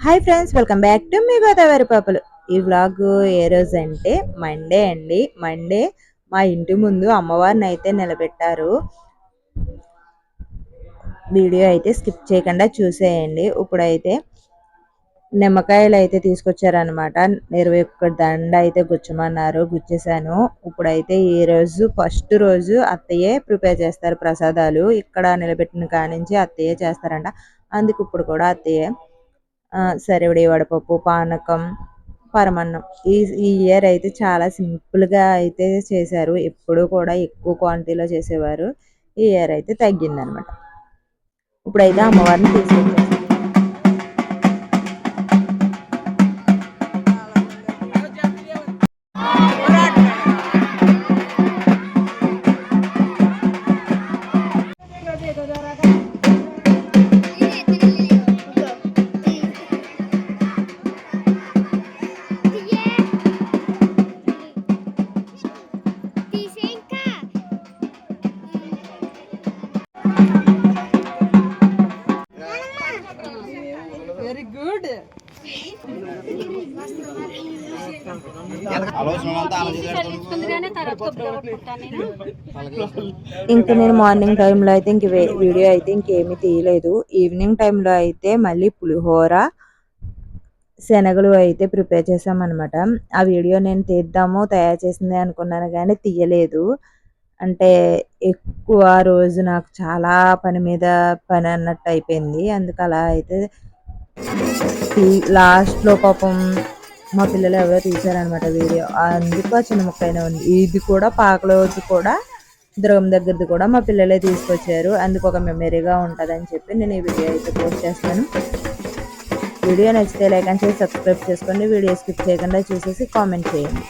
Hi friends welcome back to మీ గోదావరి పాపలు ఈ vlog ఏ రోజు అంటే మండే అండి. మండే మా ఇంటి ముందు అమ్మవారిని అయితే నిలబెట్టారు. వీడియో అయితే స్కిప్ చేయకుండా చూసేయండి. ఇప్పుడైతే నిమ్మకాయలు అయితే తీసుకొచ్చారనమాట ఇరవై ఒక్క దండ అయితే గుచ్చమన్నారు గుచ్చేసాను ఇప్పుడైతే ఈ రోజు ఫస్ట్ రోజు అత్తయ్యే ప్రిపేర్ చేస్తారు ప్రసాదాలు. ఇక్కడ నిలబెట్టిన కానించి అత్తయ్యే చేస్తారంట. అందుకు ఇప్పుడు కూడా అత్తయ్యే సరివడి వడపప్పు పానకం పరమన్నం. ఈ ఈ ఇయర్ అయితే చాలా సింపుల్గా అయితే చేశారు. ఎప్పుడు కూడా ఎక్కువ క్వాంటిటీలో చేసేవారు. ఈ ఇయర్ అయితే తగ్గిందనమాట ఇప్పుడైతే అమ్మవారిని తీసుకొచ్చారు. గుడ్. ఇంకా నేను మార్నింగ్ టైంలో అయితే ఇంక వే- వీడియో అయితే ఇంకేమీ తీయలేదు. ఈవినింగ్ టైంలో అయితే మళ్ళీ పులిహోర శనగలు అయితే ప్రిపేర్ చేసామన్నమాట ఆ వీడియో నేను తీద్దాము తయారు చేసింది అనుకున్నాను కానీ తీయలేదు. అంటే ఎక్కువ రోజు నాకు చాలా పని మీద పని అన్నట్టు అయిపోయింది. అందుకు అలా అయితే లాస్ట్లో పాపం మా పిల్లలు ఎవరో తీశారనమాట వీడియో అందుకు ఆ చిన్న ముక్క ఉంది. ఇది కూడా పాకలోజు కూడా దుర్గం దగ్గరది కూడా మా పిల్లలే తీసుకొచ్చారు. అందుకు ఒక మెమరీగా ఉంటుందని చెప్పి నేను ఈ వీడియో అయితే పోస్ట్ చేస్తాను. వీడియో నచ్చితే లైక్ అండ్ చేసి సబ్స్క్రైబ్ చేసుకోండి. వీడియో స్కిప్ చేయకుండా చూసేసి కామెంట్ చేయండి.